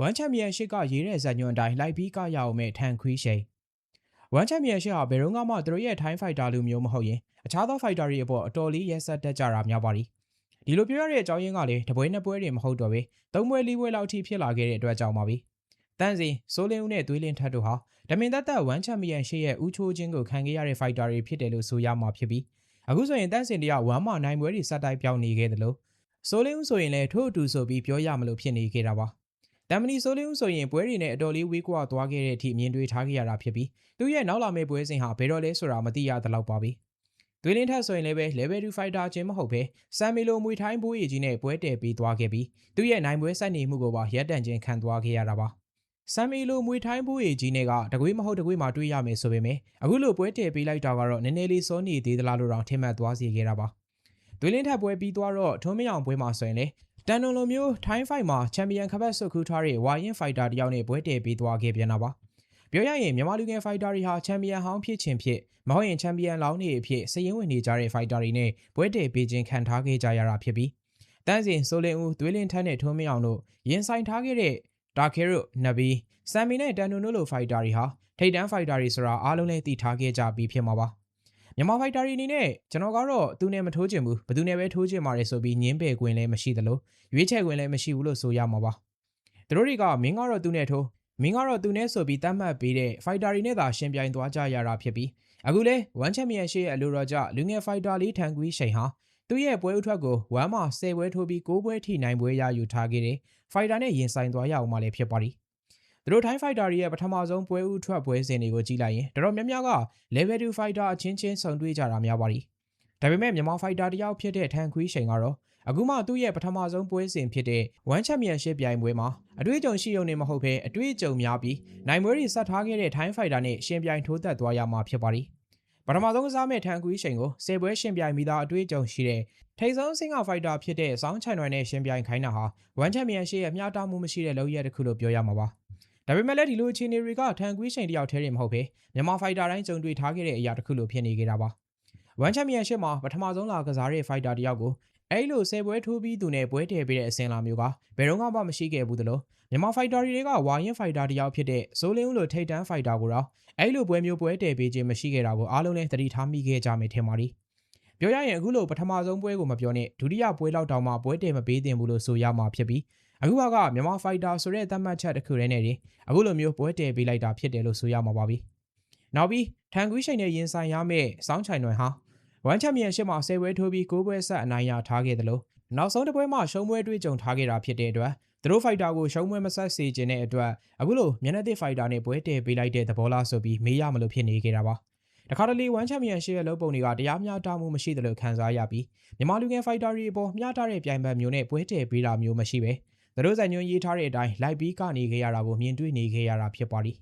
ဝမ်ချန်ပီယံရှစ်ကရေးတဲ့ဇာညွန်အတိုင်းလိုက်ပြီးကရအောင်မဲ့ထန်ခွီးရှိန်ဝမ်ချန်ပီယံရှစ်ဟာဘယ်တော့မှသူတို့ရဲ့ထိုင်းဖိုက်တာလိုမျိုးမဟုတ်ရင်အခြားသောဖိုက်တာတွေအပေါ်အတော်လေးရက်ဆက်တက်ကြတာများပါသည်ဒီလိုပြောရတဲ့အကြောင်းရင်းကလည်းတပွဲနှစ်ပွဲတွေမဟုတ်တော့ပဲသုံးပွဲလေးပွဲလောက်ထိဖြစ်လာခဲ့တဲ့အတွက်ကြောင့်ပါပဲတန်းစီစိုးလင်းဦးနဲ့သွေးလင်းထတ်တို့ဟာဒမင်သက်သက်ဝမ်ချန်ပီယံရှစ်ရဲ့ဦးချိုးချင်းကိုခံခဲ့ရတဲ့ဖိုက်တာတွေဖြစ်တယ်လို့ဆိုရမှာဖြစ်ပြီးအခုဆိုရင်တန်းစင်တရဝမ်မာနိုင်ပွဲတွေစတိုက်ပြောင်းနေခဲ့တယ်လို့စိုးလင်းဦးဆိုရင်လည်းထို့အတူဆိုပြီးပြောရမလို့ဖြစ်နေခဲ့တာပါ တမ်မနီဆိုလင်းဦးဆိုရင်ပွဲတွေနဲ့အတော်လေးဝေးကွာသွားခဲ့တဲ့အထိမြင်တွေ့ထားခဲ့ရတာဖြစ်ပြီးသူရဲ့နောက်လာမယ့်ပွဲစဉ်ဟာဘယ်တော့လဲဆိုတာမသိရသလောက်ပါပဲ။သွေးလင်းထက်ဆိုရင်လည်းပဲ level 2 fighter ချင်းမဟုတ်ပဲဆမ်မီလိုမွေထိုင်းဘိုးရီကြီးနဲ့ပွဲတည်ပြီးသွားခဲ့ပြီးသူရဲ့နိုင်ပွဲစိုက်နေမှုကိုပါရပ်တန့်ခြင်းခံသွားခဲ့ရတာပါ။ဆမ်မီလိုမွေထိုင်းဘိုးရီကြီးနဲ့ကတကွေးမဟုတ်တကွေးမှာတွေ့ရမယ်ဆိုပေမဲ့အခုလိုပွဲတည်ပြီးလိုက်တာကတော့နည်းနည်းလေးစောနေသေးသလားလို့တောင်ထင်မှတ်သွားစေခဲ့တာပါ။သွေးလင်းထက်ပွဲပြီးသွားတော့ထုံးမယောင်ပွဲမှာဆိုရင်လေ တန်နုံလိုမျိုးထိုင်းဖိုက်မှာချန်ပီယံခပတ်ဆုတ်ခူးထားတဲ့ဝါရင်ဖိုက်တာတယောက်နဲ့ပွဲတည်ပြီးသွားခဲ့ပြန်တာပါပြောရရင်မြန်မာလူငယ်ဖိုက်တာတွေဟာချန်ပီယံဟောင်းဖြစ်ခြင်းဖြစ်မဟုတ်ရင်ချန်ပီယံလောင်းနေအဖြစ်စည်ရင်ဝင်နေကြတဲ့ဖိုက်တာတွေနဲ့ပွဲတည်ပြီးခြင်းခံထားခဲ့ကြရတာဖြစ်ပြီးတန်းစင်ဆိုလင်ဦးသွေးလင်းထန်းနဲ့ထုံးမအောင်တို့ရင်ဆိုင်ထားခဲ့တဲ့ဒါခဲရိုနဘီဆမ်မီနဲ့တန်နုံတို့လိုဖိုက်တာတွေဟာထိတ်တန်းဖိုက်တာတွေဆိုတာအားလုံးလည်းသိထားခဲ့ကြပြီးဖြစ်မှာပါ မြန်မာဖိုက်တာတွေအနေနဲ့ကျွန်တော်ကတော့သူနဲ့မထိုးချင်ဘူးဘယ်သူနဲ့ပဲထိုးချင်ပါတယ်ဆိုပြီးညင်းပယ်ခွင့်လည်းမရှိသလိုရွေးချယ်ခွင့်လည်းမရှိဘူးလို့ဆိုရမှာပါသူတို့တွေကမင်းကတော့သူနဲ့ထိုးမင်းကတော့သူနဲ့ဆိုပြီးတတ်မှတ်ပေးတဲ့ဖိုက်တာတွေနဲ့သာရှင်ပြိုင်သွားကြရတာဖြစ်ပြီးအခုလဲဝမ်ချန်ပီယံရှစ်ရဲ့အလိုတော်ကြလူငယ်ဖိုက်တာလေးထန်ကွီးရှိန်ဟာသူ့ရဲ့ပွဲဥထွက်ကိုဝမ်မှာ10ပွဲထိုးပြီး9ပွဲထိနိုင်ပွဲရယူထားခဲ့တဲ့ဖိုက်တာနဲ့ရင်ဆိုင်သွားရအောင်မှလည်းဖြစ်ပါသည် သူတို့ထိုင်းဖိုက်တာတွေရဲ့ပထမဆုံးပွဲဥထွက်ပွဲစဉ်တွေကိုကြည့်လိုက်ရင်တော်တော်များများက level 2 fighter အချင်းချင်းဆုံတွေ့ကြတာများပါသည်ဒါပေမဲ့မြန်မာဖိုက်တာတယောက်ဖြစ်တဲ့ထန်ခွီးရှိန်ကတော့အခုမှသူ့ရဲ့ပထမဆုံးပွဲစဉ်ဖြစ်တဲ့ One Championship ပြိုင်ပွဲမှာအတွေ့အကြုံရှိရုံနဲ့မဟုတ်ဘဲအတွေ့အကြုံများပြီးနိုင်ပွဲတွေဆက်ထားခဲ့တဲ့ Time Fighter နဲ့ရှင်ပြိုင်ထိုးသက်သွားရမှာဖြစ်ပါသည်ပထမဆုံးကစားမဲ့ထန်ကွီးရှိန်ကိုဆယ်ပွဲရှင်ပြိုင်ပြီးသားအတွေ့အကြုံရှိတဲ့ထိတ်ဆုံးစင်ကဖိုက်တာဖြစ်တဲ့စောင်းချန်ရွယ်နဲ့ရှင်ပြိုင်ခိုင်းတာဟာဝမ်ချန်ပီယံရှစ်ရဲ့မျှတမှုမရှိတဲ့လောက်ရတစ်ခုလို့ပြောရမှာပါ ဒါပေမဲ့လည်းဒီလိုအခြေအနေတွေကထန်ကွီးရှိန်တယောက်တည်းတင်မဟုတ်ပဲမြန်မာဖိုက်တာတိုင်းကြုံတွေ့ထားခဲ့တဲ့အရာတစ်ခုလို့ဖြစ်နေကြတာပါဝမ်ချန်ပီယံရှစ်မှာပထမဆုံးလာကစားတဲ့ဖိုက်တာတယောက်ကိုအဲ့လိုဆယ်ပွဲထိုးပြီးသူနဲ့ပွဲတည်ပေးတဲ့အစင်လာမျိုးကဘယ်တော့မှမရှိခဲ့ဘူးသလိုမြန်မာဖိုက်တာတွေကဝါရင်ဖိုက်တာတယောက်ဖြစ်တဲ့ဇိုးလင်းဦးလိုထိတ်တန်းဖိုက်တာကိုတော့အဲ့လိုပွဲမျိုးပွဲတည်ပေးခြင်းမရှိခဲ့တာကိုအားလုံးလည်းသတိထားမိခဲ့ကြမယ်ထင်ပါတယ်ပြောရရင်အခုလိုပထမဆုံးပွဲကိုမပြောနဲ့ဒုတိယပွဲလောက်တောင်မှပွဲတည်မပေးသင့်ဘူးလို့ဆိုရမှာဖြစ်ပြီး အခုကမြန်မာဖိုက်တာဆိုတဲ့သတ်မှတ်ချက်တစ်ခုတည်းနဲ့အခုလိုမျိုးပွဲတည်ပေးလိုက်တာဖြစ်တယ်လို့ဆိုရမှာပါပြီနောက်ပြီးထန်ကွီးရှိန်နဲ့ရင်ဆိုင်ရမယ့်စောင်းချိုင်နွယ်ဟာဝမ်ချန်ပီယံရှစ်မှာ10ပွဲထိုးပြီး9ပွဲဆက်အနိုင်ရထားခဲ့တယ်လို့နောက်ဆုံးတစ်ပွဲမှာရှုံးပွဲတွေ့ကြုံထားခဲ့တာဖြစ်တဲ့အတွက်သူတို့ဖိုက်တာကိုရှုံးပွဲမဆက်စေခြင်းတဲ့အတွက်အခုလိုမျက်နှာသစ်ဖိုက်တာနဲ့ပွဲတည်ပေးလိုက်တဲ့သဘောလားဆိုပြီးမေးရမလို့ဖြစ်နေခဲ့တာပါတခါတလေဝမ်ချန်ပီယံရှစ်ရဲ့လုပ်ပုံတွေကတရားမျှတမှုမရှိတယ်လို့ခန်းစားရပြီးမြန်မာလူငယ်ဖိုက်တာတွေအပေါ်မျှတတဲ့ပြိုင်ဘက်မျိုးနဲ့ပွဲတည်ပေးတာမျိုးမရှိပဲ သူတို့ဇာညွှန်းရေးထားတဲ့အတိုင်းလိုက်ပြီးကနေခဲ့ရတာကိုမြင်တွေ့နေခဲ့ရတာဖြစ်ပါလိမ့်